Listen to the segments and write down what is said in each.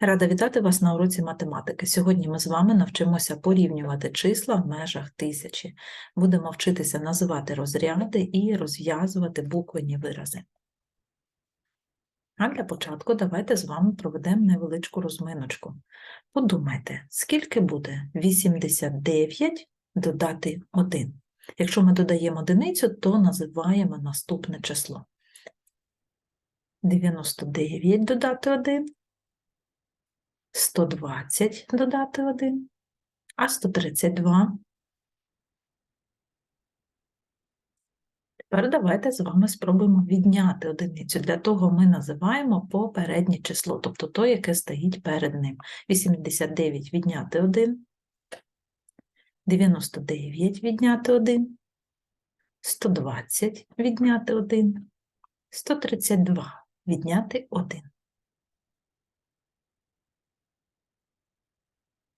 Рада вітати вас на уроці математики. Сьогодні ми з вами навчимося порівнювати числа в межах тисячі. Будемо вчитися називати розряди і розв'язувати буквені вирази. А для початку давайте з вами проведемо невеличку розминочку. Подумайте, скільки буде 89 додати 1? Якщо ми додаємо одиницю, то називаємо наступне число. 99 додати 1. 120 додати 1, а 132. Тепер давайте з вами спробуємо відняти одиницю. Для того ми називаємо попереднє число, тобто то, яке стоїть перед ним. 89 відняти 1, 99 відняти 1, 120 відняти 1, 132 відняти 1.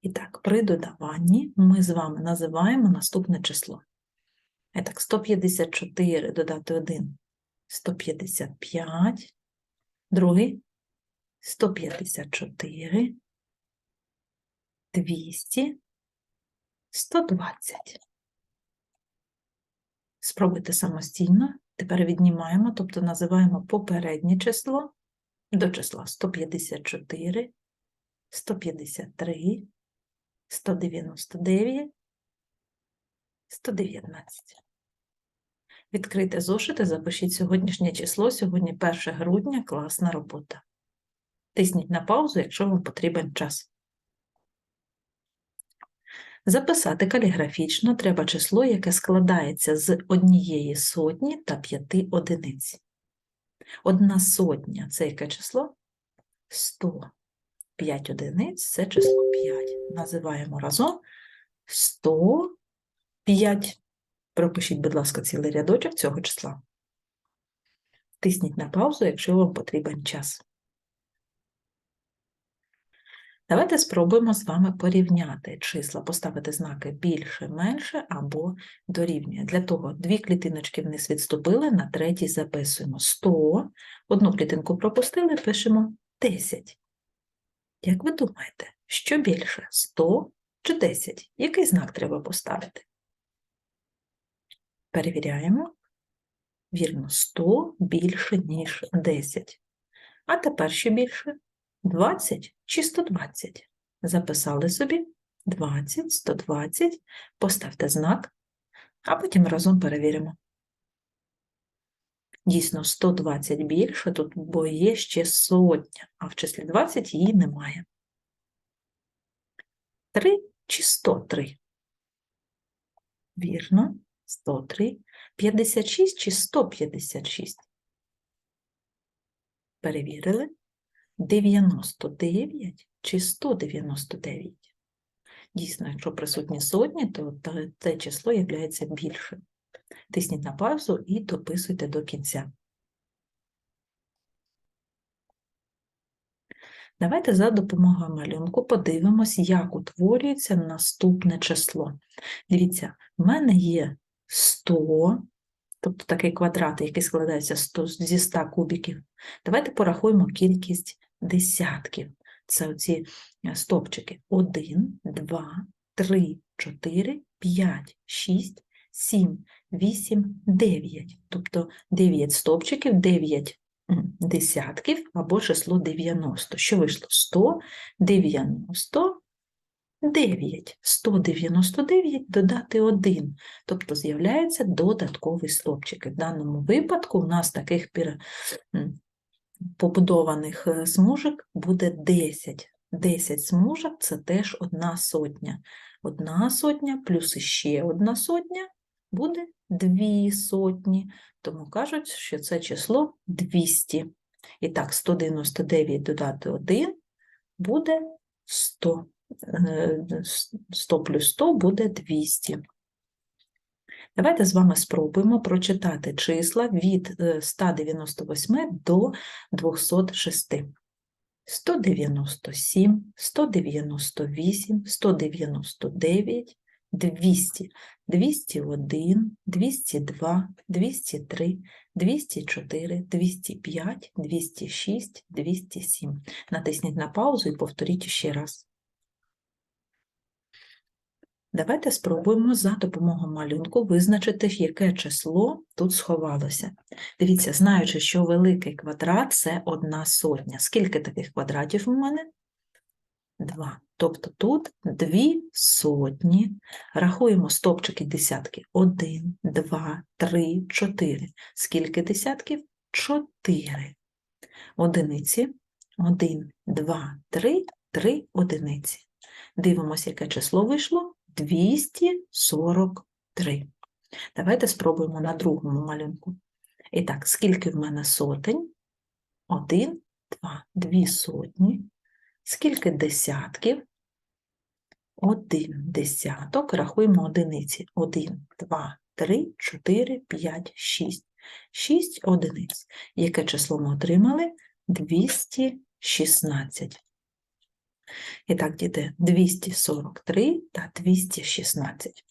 І так, при додаванні ми з вами називаємо наступне число. І так, 154 додати 1 155, другий 154, 200, 120. Спробуйте самостійно. Тепер віднімаємо, тобто називаємо попереднє число до числа 154, 153, 199, 119. Відкрийте зошити, запишіть сьогоднішнє число, сьогодні 1 грудня, класна робота. Тисніть на паузу, якщо вам потрібен час. Записати каліграфічно треба число, яке складається з однієї сотні та п'яти одиниць. Одна сотня це яке число? 100. 5 одиниць це число 5. Називаємо разом 105. Пропишіть, будь ласка, цілий рядочок цього числа. Тисніть на паузу, якщо вам потрібен час. Давайте спробуємо з вами порівняти числа, поставити знаки більше, менше або дорівнює. Для того дві клітиночки вниз відступили, на третій записуємо 100, одну клітинку пропустили, пишемо 10. Як ви думаєте, що більше 100 чи 10? Який знак треба поставити? Перевіряємо. Вірно, 100 більше, ніж 10. А тепер що більше? 20 чи 120? Записали собі 20, 120, поставте знак, а потім разом перевіримо. Дійсно, 120 більше тут, бо є ще сотня, а в числі 20 її немає. 3 чи 103? Вірно, 103. 56 чи 156? Перевірили. 99 чи 199? Дійсно, якщо присутні сотні, то те число є більшим. Тисніть на паузу і дописуйте до кінця. Давайте за допомогою малюнку подивимось, як утворюється наступне число. Дивіться, в мене є 100, тобто такий квадрат, який складається 100, зі 100 кубиків. Давайте порахуємо кількість десятків. Це оці стопчики. 1, 2, 3, 4, 5, 6, 7, 8, 9. Тобто 9 стопчиків, 9 десятків або число 90. Що вийшло? 199. 199 додати 1. Тобто з'являється додатковий стопчик. В даному випадку у нас таких побудованих е, смужок буде 10. 10 смужок це теж одна сотня. Одна сотня плюс іще одна сотня буде дві сотні, тому кажуть, що це число 200. І так, 199 додати 1 буде 100. 100 е, плюс 100 буде 200. Давайте з вами спробуємо прочитати числа від 198 е, до 206. 197, 198, 199, 200. 201, 202, 203, 204, 205, 206, 207. Натисніть на паузу і повторіть ще раз. Давайте спробуємо за допомогою малюнку визначити, яке число тут сховалося. Дивіться, знаючи, що великий квадрат – це одна сотня. Скільки таких квадратів у мене? Два. Тобто тут дві сотні. Рахуємо стопчики десятки. Один, два, три, чотири. Скільки десятків? Чотири. Одиниці. Один, два, три, три одиниці. Дивимося, яке число вийшло. 243. Давайте спробуємо на другому малюнку. І так, скільки в мене сотень? Один, два, дві сотні. Скільки десятків? Один десяток. Рахуємо одиниці. Один, два, три, чотири, п'ять, шість. Шість одиниць. Яке число ми отримали? 216. І так, діти, 243 та 216.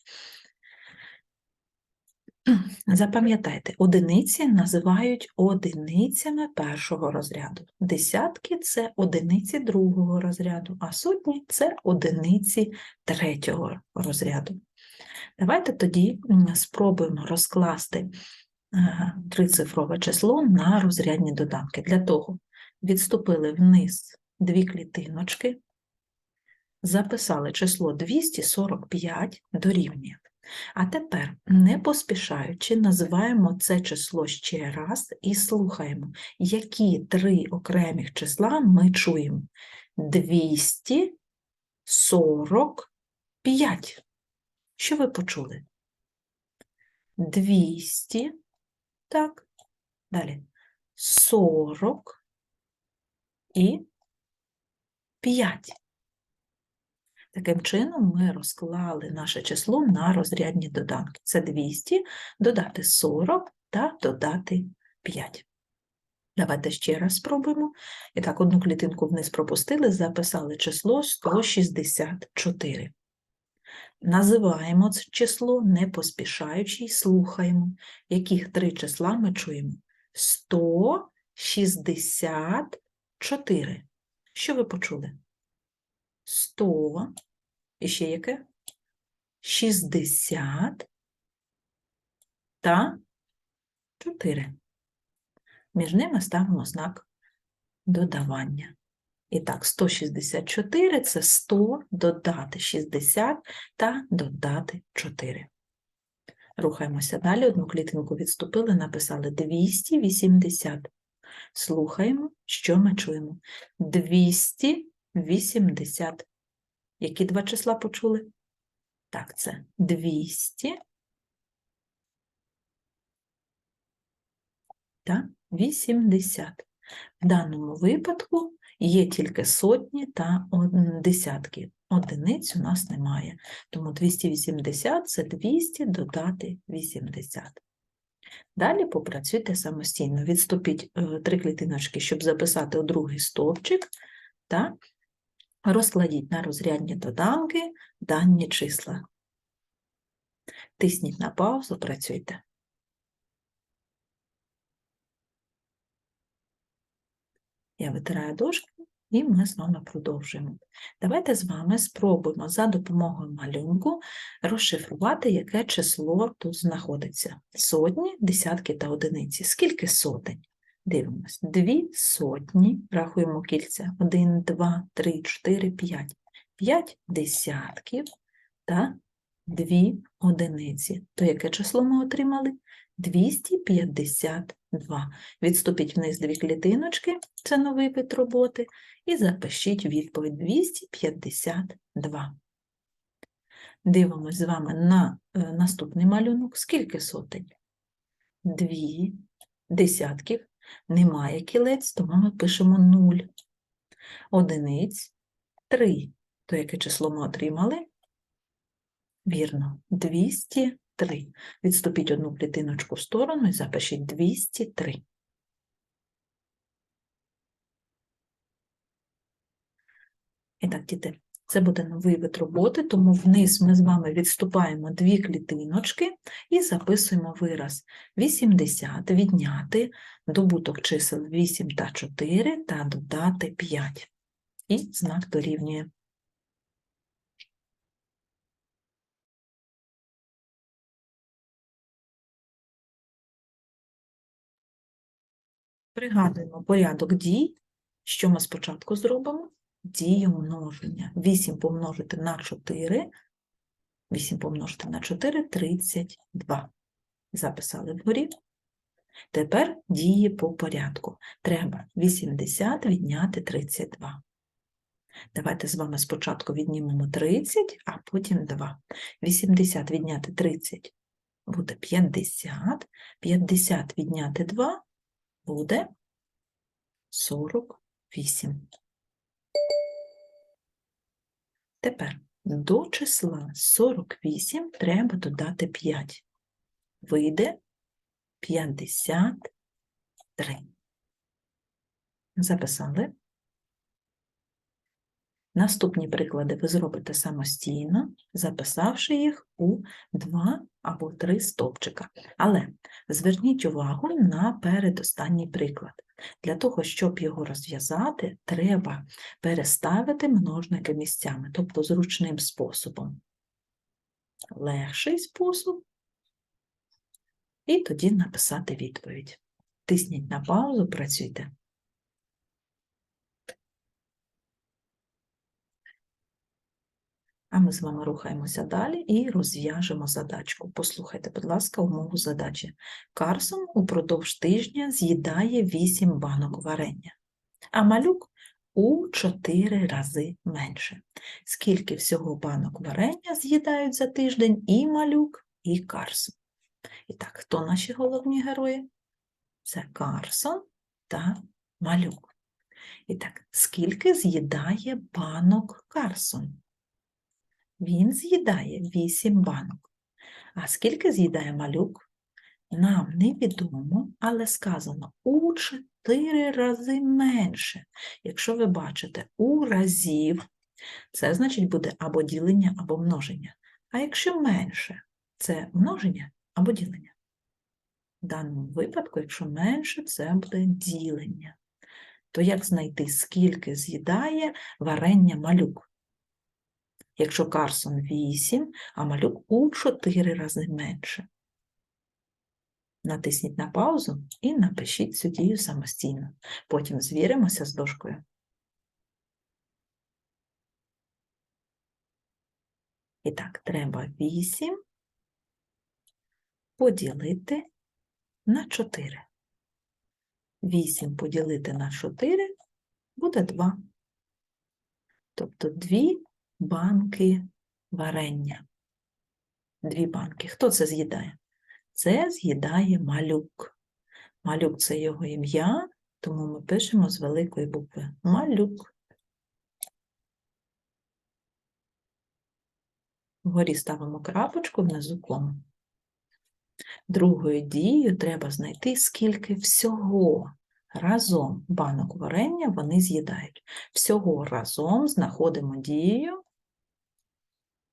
Запам'ятайте, одиниці називають одиницями першого розряду. Десятки це одиниці другого розряду, а сотні це одиниці третього розряду. Давайте тоді спробуємо розкласти е, трицифрове число на розрядні доданки. Для того відступили вниз дві клітиночки, записали число 245 дорівнює. А тепер, не поспішаючи, називаємо це число ще раз і слухаємо, які три окремих числа ми чуємо. 245. Що ви почули? 200, так, далі 40 і 5. Таким чином, ми розклали наше число на розрядні доданки. Це 200, додати 40 та додати 5. Давайте ще раз спробуємо. І так, одну клітинку вниз пропустили, записали число 164. Називаємо це число, не поспішаючи, і слухаємо, яких три числа ми чуємо. 164. Що ви почули? 100 і ще яке? 60 та 4. Між ними ставимо знак додавання. І так, 164 це 100 додати 60 та додати 4. Рухаємося далі, одну клітинку відступили, написали 280. Слухаємо, що ми чуємо. 280. Які два числа почули? Так, це 200 та 80. В даному випадку є тільки сотні та десятки. Одиниць у нас немає. Тому 280 це 200 додати 80. Далі попрацюйте самостійно. Відступіть е, три клітиночки, щоб записати у другий стовпчик, та Розкладіть на розрядні доданки дані числа. Тисніть на паузу, працюйте. Я витираю дошки і ми з вами продовжуємо. Давайте з вами спробуємо за допомогою малюнку розшифрувати, яке число тут знаходиться. Сотні, десятки та одиниці. Скільки сотень? Дивимось. Дві сотні, рахуємо кільця. Один, два, три, чотири, п'ять. П'ять десятків та дві одиниці. То яке число ми отримали? 252. Відступіть вниз дві клітиночки, це новий вид роботи, і запишіть відповідь 252. Дивимось з вами на е, наступний малюнок. Скільки сотень? Дві десятків немає кілець, тому ми пишемо 0. Одиниць 3. То яке число ми отримали? Вірно, 203. Відступіть одну клітиночку в сторону і запишіть 203. І так, діти, Це буде новий вид роботи, тому вниз ми з вами відступаємо дві клітиночки і записуємо вираз 80 відняти добуток чисел 8 та 4 та додати 5. І знак дорівнює. Пригадуємо порядок дій. Що ми спочатку зробимо? Дію множення. 8 помножити на 4. 8 помножити на 4 – 32. Записали вгорі. Тепер дії по порядку. Треба 80 відняти 32. Давайте з вами спочатку віднімемо 30, а потім 2. 80 відняти 30 буде 50. 50 відняти 2 буде 48. Тепер до числа 48 треба додати 5. Вийде 53. Записали. Наступні приклади ви зробите самостійно, записавши їх у два або три стовпчика. Але зверніть увагу на передостанній приклад. Для того, щоб його розв'язати, треба переставити множники місцями, тобто зручним способом. Легший спосіб, і тоді написати відповідь. Тисніть на паузу, працюйте. А ми з вами рухаємося далі і розв'яжемо задачку. Послухайте, будь ласка, умову задачі. Карсон упродовж тижня з'їдає 8 банок варення, а малюк у 4 рази менше. Скільки всього банок варення з'їдають за тиждень і малюк, і Карсон? І так, хто наші головні герої? Це Карсон та малюк. І так, скільки з'їдає банок Карсон? Він з'їдає 8 банок. А скільки з'їдає малюк? Нам невідомо, але сказано у 4 рази менше. Якщо ви бачите у разів, це значить буде або ділення, або множення. А якщо менше, це множення або ділення. В даному випадку, якщо менше, це буде ділення. То як знайти, скільки з'їдає варення малюк? Якщо Карсон 8, а малюк у 4 рази менше. Натисніть на паузу і напишіть цю дію самостійно. Потім звіримося з дошкою. І так, треба 8 поділити на 4. 8 поділити на 4 буде 2. Тобто 2 банки варення. Дві банки. Хто це з'їдає? Це з'їдає малюк. Малюк це його ім'я, тому ми пишемо з великої букви малюк. Вгорі ставимо крапочку, внизу кому. Другою дією треба знайти, скільки всього разом банок варення вони з'їдають. Всього разом знаходимо дію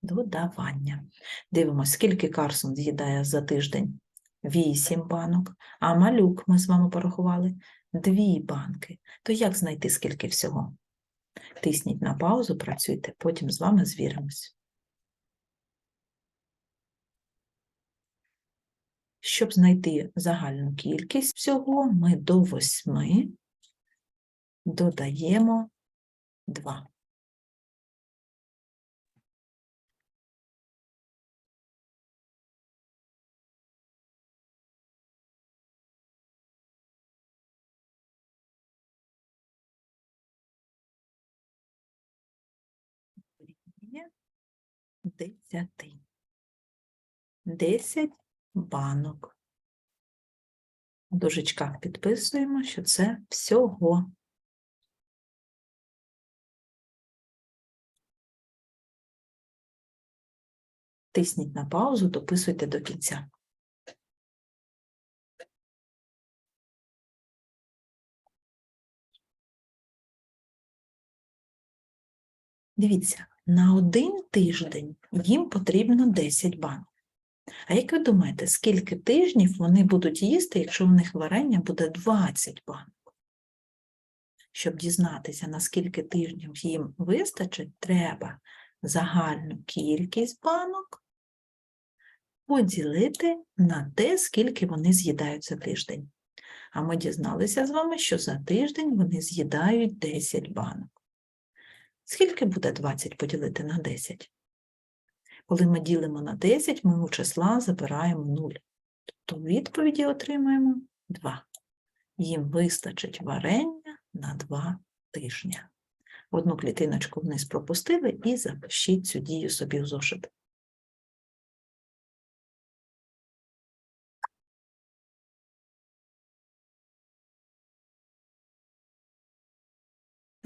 додавання. Дивимося, скільки Карсон з'їдає за тиждень? 8 банок. А малюк ми з вами порахували 2 банки. То як знайти скільки всього? Тисніть на паузу, працюйте, потім з вами звіримось. Щоб знайти загальну кількість всього, ми до 8 додаємо 2. 10. 10 банок. У дужечках підписуємо, що це всього. Тисніть на паузу, дописуйте до кінця. Дивіться, на один тиждень їм потрібно 10 банок. А як ви думаєте, скільки тижнів вони будуть їсти, якщо в них варення буде 20 банок? Щоб дізнатися, на скільки тижнів їм вистачить, треба загальну кількість банок поділити на те, скільки вони з'їдають за тиждень. А ми дізналися з вами, що за тиждень вони з'їдають 10 банок. Скільки буде 20 поділити на 10? Коли ми ділимо на 10, ми у числа забираємо 0. Тобто відповіді отримаємо 2. Їм вистачить варення на 2 тижні. Одну клітиночку вниз пропустили і запишіть цю дію собі в зошит.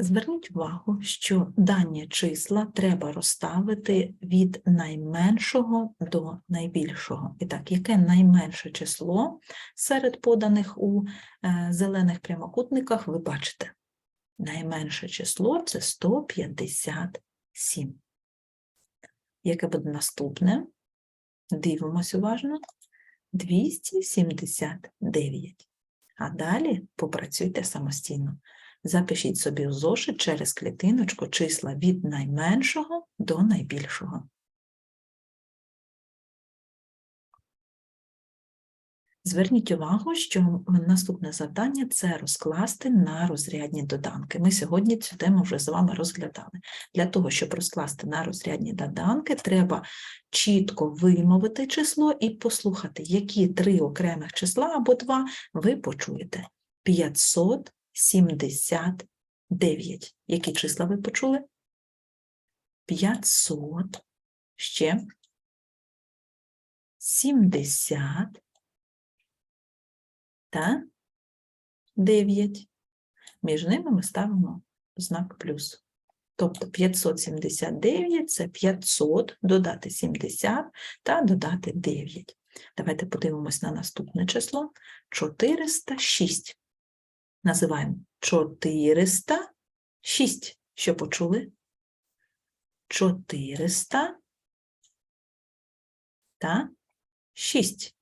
Зверніть увагу, що дані числа треба розставити від найменшого до найбільшого. І так, яке найменше число серед поданих у е, зелених прямокутниках, ви бачите. Найменше число це 157. Яке буде наступне? Дивимось уважно. 279. А далі попрацюйте самостійно. Запишіть собі в зошит через клітиночку числа від найменшого до найбільшого. Зверніть увагу, що наступне завдання це розкласти на розрядні доданки. Ми сьогодні цю тему вже з вами розглядали. Для того, щоб розкласти на розрядні доданки, треба чітко вимовити число і послухати, які три окремих числа або два ви почуєте. 579. Які числа ви почули? 500. Ще. 70 та 9. Між ними ми ставимо знак плюс. Тобто 579 це 500 додати 70 та додати 9. Давайте подивимось на наступне число 406. Називаємо 406. Що почули? 400 та 6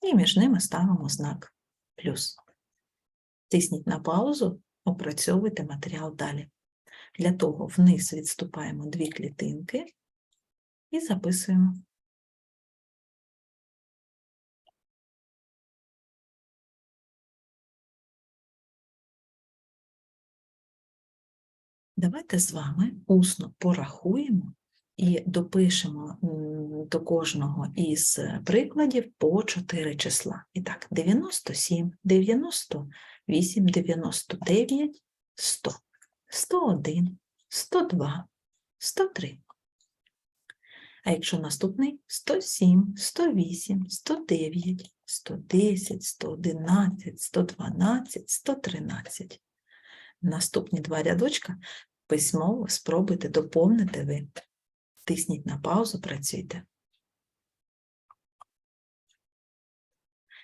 і між ними ставимо знак плюс. Тисніть на паузу, опрацьовуйте матеріал далі. Для того вниз відступаємо дві клітинки і записуємо. Давайте з вами усно порахуємо і допишемо до кожного із прикладів по 4 числа. І так, 97, 98, 99, 100, 101, 102, 103. А якщо наступний 107, 108, 109, 110, 111, 112, 113. Наступні два рядочка письмово спробуйте доповнити ви. Тисніть на паузу, працюйте.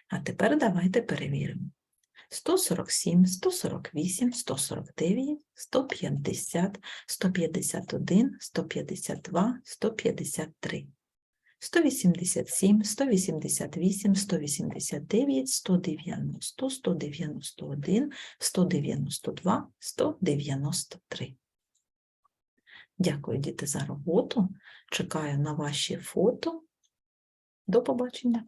А тепер давайте перевіримо. 147, 148, 149, 150, 151, 152, 153, 187, 188, 189, 190, 191, 192, 193. Дякую, діти, за роботу. Чекаю на ваші фото. До побачення!